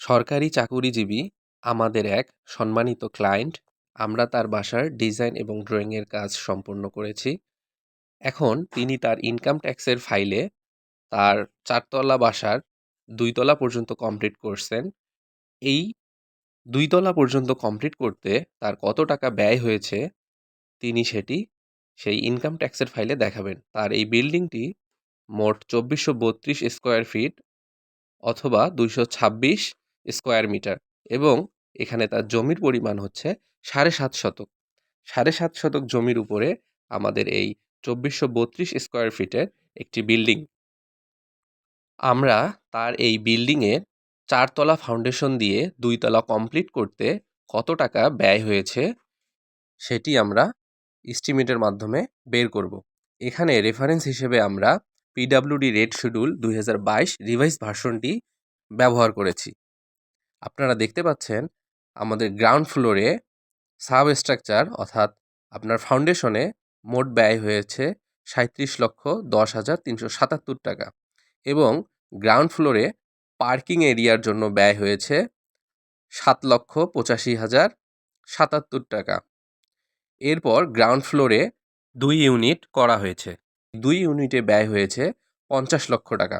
সরকারি চাকুরিজীবী, আমাদের এক সম্মানিত ক্লায়েন্ট আমরা তার বাসার ডিজাইন এবং ড্রয়িংয়ের কাজ সম্পূর্ণ করেছি। এখন তিনি তার ইনকাম ট্যাক্সের ফাইলে তার চারতলা বাসার দুইতলা পর্যন্ত কমপ্লিট করছেন। এই দুইতলা পর্যন্ত কমপ্লিট করতে তার কত টাকা ব্যয় হয়েছে তিনি সেটি সেই ইনকাম ট্যাক্সের ফাইলে দেখাবেন। তার এই বিল্ডিংটি মোট চব্বিশশো বত্রিশ স্কোয়ার ফিট অথবা দুইশো ছাব্বিশ স্কোয়ার মিটার এবং এখানে তার জমির পরিমাণ হচ্ছে সাড়ে সাত শতক। সাড়ে সাত শতক জমির উপরে আমাদের এই চব্বিশশো বত্রিশ স্কোয়ার ফিটের একটি বিল্ডিং। আমরা তার এই বিল্ডিংয়ের চারতলা ফাউন্ডেশন দিয়ে দুইতলা কমপ্লিট করতে কত টাকা ব্যয় হয়েছে সেটি আমরা এস্টিমেটের মাধ্যমে বের করব। এখানে রেফারেন্স হিসেবে আমরা পিডাব্লিউডি রেড শিডিউল দুই হাজার বাইশ রিভাইস ভার্সনটি ব্যবহার করেছি। আপনারা দেখতে পাচ্ছেন আমাদের গ্রাউন্ড ফ্লোরে সাব স্ট্রাকচার অর্থাৎ আপনার ফাউন্ডেশনে মোট ব্যয় হয়েছে সাঁত্রিশ লক্ষ দশ হাজার তিনশো সাতাত্তর টাকা এবং গ্রাউন্ড ফ্লোরে পার্কিং এরিয়ার জন্য ব্যয় হয়েছে সাত লক্ষ পঁচাশি হাজার সাতাত্তর টাকা। এরপর গ্রাউন্ড ফ্লোরে দুই ইউনিট করা হয়েছে। দুই ইউনিটে ব্যয় হয়েছে পঞ্চাশ লক্ষ টাকা।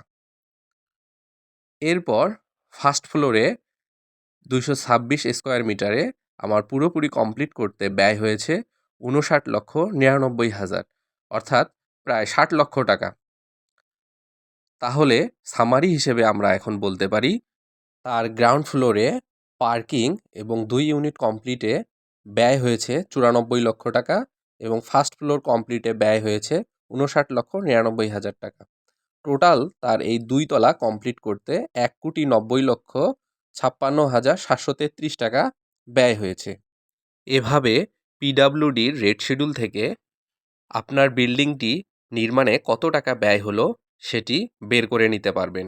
এরপর ফার্স্ট ফ্লোরে দুইশো ছাব্বিশ স্কোয়ার মিটারে আমার পুরোপুরি কমপ্লিট করতে ব্যয় হয়েছে উনষাট লক্ষ নিরানব্বই হাজার, অর্থাৎ প্রায় ষাট লক্ষ টাকা। তাহলে সামারি হিসেবে আমরা এখন বলতে পারি, তার গ্রাউন্ড ফ্লোরে পার্কিং এবং দুই ইউনিট কমপ্লিটে ব্যয় হয়েছে চুরানব্বই লক্ষ টাকা এবং ফার্স্ট ফ্লোর কমপ্লিটে ব্যয় হয়েছে উনষাট লক্ষ নিরানব্বই হাজার টাকা। টোটাল তার এই দুই তলা কমপ্লিট করতে এক কোটি নব্বই লক্ষ ছাপ্পান্ন হাজার সাতশো তেত্রিশ টাকা ব্যয় হয়েছে। এভাবে পিডাব্লিউডির রেড শিডিউল থেকে আপনার বিল্ডিংটি নির্মাণে কত টাকা ব্যয় হলো সেটি বের করে নিতে পারবেন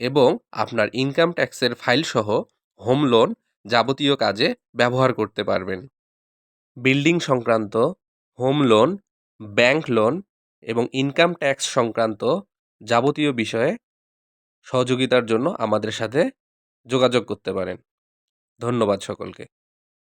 এবং আপনার ইনকাম ট্যাক্সের ফাইল সহ হোম লোন যাবতীয় কাজে ব্যবহার করতে পারবেন। বিল্ডিং সংক্রান্ত হোম লোন, ব্যাংক লোন এবং ইনকাম ট্যাক্স সংক্রান্ত যাবতীয় বিষয়ে সহযোগিতার জন্য আমাদের সাথে যোগাযোগ করতে পারেন। ধন্যবাদ সকলকে।